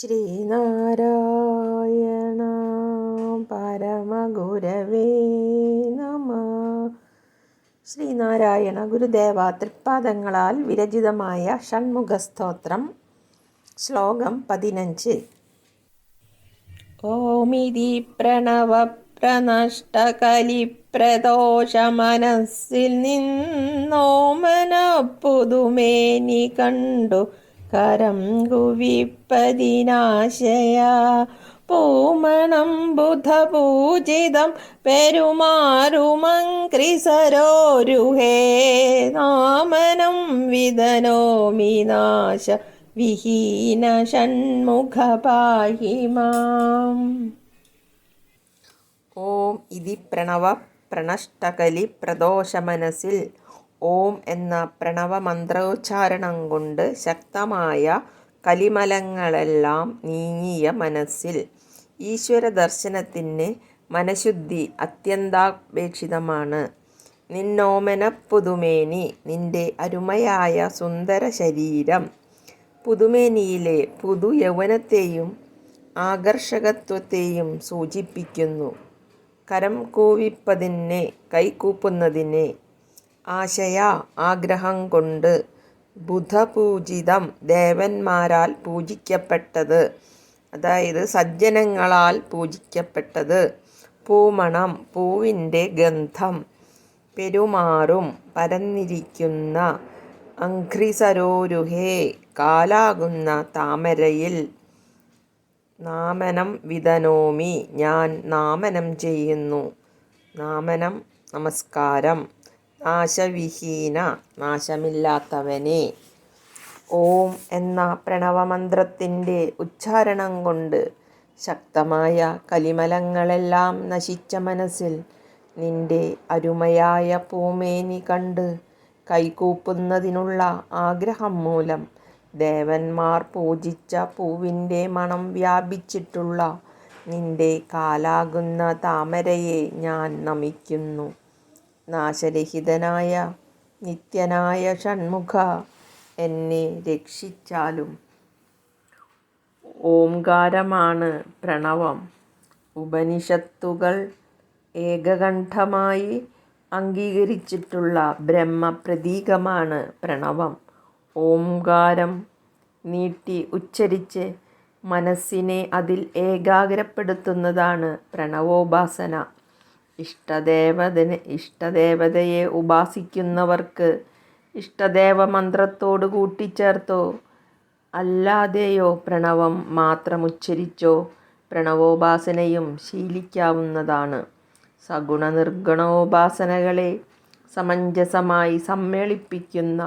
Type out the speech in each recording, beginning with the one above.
ശ്രീനാരായണ പരമഗുരവേ നമ. ശ്രീനാരായണ ഗുരുദേവ തൃപ്പാദങ്ങളാൽ വിരചിതമായ ഷൺമുഖസ്തോത്രം ശ്ലോകം പതിനഞ്ച്. ഓമിതി പ്രണവ പ്രനഷ്ടകലിപ്രദോഷ മനസ്സിൽ നിന്നോമന പുതുമേനി കണ്ടു. കരം കുവിപ്പതിനാശയ. പൂമണം ബുധപൂജിതം പെരുമാറുമങ്ക്രിസരോരുഹേ നാമനം വിതനോമി നാശ വിഹീന ഷൺമുഖ പാഹി മാം. ഓം ഇതി പ്രണവ പ്രണഷ്ടകലി പ്രദോഷമനസിൽ ഓം എന്ന പ്രണവമന്ത്രോച്ചാരണം കൊണ്ട് ശക്തമായ കലിമലങ്ങളെല്ലാം നീങ്ങിയ മനസ്സിൽ ഈശ്വര ദർശനത്തിന് മനഃശുദ്ധി അത്യന്താപേക്ഷിതമാണ്. നിന്നോമന പുതുമേനി നിന്റെ അരുമയായ സുന്ദര ശരീരം. പുതുമേനിയിലെ പുതു യൗവനത്തെയും ആകർഷകത്വത്തെയും സൂചിപ്പിക്കുന്നു. കരം കൂവിപ്പതിനെ കൈകൂപ്പുന്നതിനെ ആശയ ആഗ്രഹം കൊണ്ട് ബുധപൂജിതം ദേവന്മാരാൽ പൂജിക്കപ്പെട്ടത്. അതായത് സജ്ജനങ്ങളാൽ പൂജിക്കപ്പെട്ടത്. പൂമണം പൂവിന്റെ ഗന്ധം പെരുമാറും പരന്നിരിക്കുന്ന അഘ്രിസരോരുഹേ കാലാകുന്ന താമരയിൽ നാമനം വിതനോമി ഞാൻ നാമനം ചെയ്യുന്നു. നാമനം നമസ്കാരം. നാശവിഹീന നാശമില്ലാത്തവനെ. ഓം എന്ന പ്രണവമന്ത്രത്തിന്റെ ഉച്ചാരണം കൊണ്ട് ശക്തമായ കലിമലങ്ങളെല്ലാം നശിച്ച മനസ്സിൽ നിന്റെ അരുമയായ പൂമേനി കണ്ട് കൈകൂപ്പുന്നതിനുള്ള ആഗ്രഹം മൂലം ദേവന്മാർ പൂജിച്ച പൂവിന്റെ മണം വ്യാപിച്ചിട്ടുള്ള നിന്റെ കാലാകുന്ന താമരയെ ഞാൻ നമിക്കുന്നു. നാശരഹിതനായ നിത്യനായ ഷൺമുഖ എന്നെ രക്ഷിച്ചാലും. ഓംകാരമാണ് പ്രണവം. ഉപനിഷത്തുകൾ ഏകകണ്ഠമായി അംഗീകരിച്ചിട്ടുള്ള ബ്രഹ്മപ്രതീകമാണ് പ്രണവം. ഓംകാരം നീട്ടി ഉച്ചരിച്ച് മനസ്സിനെ അതിൽ ഏകാഗ്രപ്പെടുത്തുന്നതാണ് പ്രണവോപാസന. ഇഷ്ടദേവതന് ഇഷ്ടദേവതയെ ഉപാസിക്കുന്നവർക്ക് ഇഷ്ടദേവ മന്ത്രത്തോട് കൂട്ടിച്ചേർത്തോ അല്ലാതെയോ പ്രണവം മാത്രം ഉച്ചരിച്ചോ പ്രണവോപാസനയും ശീലിക്കാവുന്നതാണ്. സഗുണ നിർഗുണോപാസനകളെ സമഞ്ജസമായി സമ്മേളിപ്പിക്കുന്ന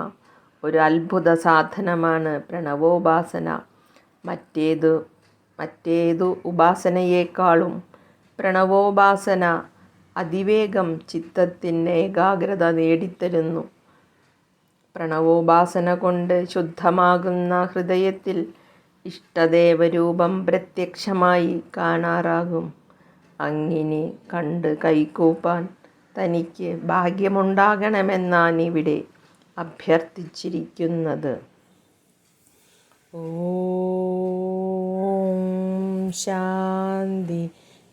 ഒരു അത്ഭുത സാധനമാണ് പ്രണവോപാസന. മറ്റേതു മറ്റേതു ഉപാസനയേക്കാളും പ്രണവോപാസന അതിവേഗം ചിത്തത്തിന് ഏകാഗ്രത നേടിത്തരുന്നു. പ്രണവോപാസന കൊണ്ട് ശുദ്ധമാകുന്ന ഹൃദയത്തിൽ ഇഷ്ടദേവരൂപം പ്രത്യക്ഷമായി കാണാറാകും. അങ്ങിനെ കണ്ട് കൈകൂപ്പാൻ തനിക്ക് ഭാഗ്യമുണ്ടാകണമെന്നാണിവിടെ അഭ്യർത്ഥിച്ചിരിക്കുന്നത്. ഓം ശാന്തി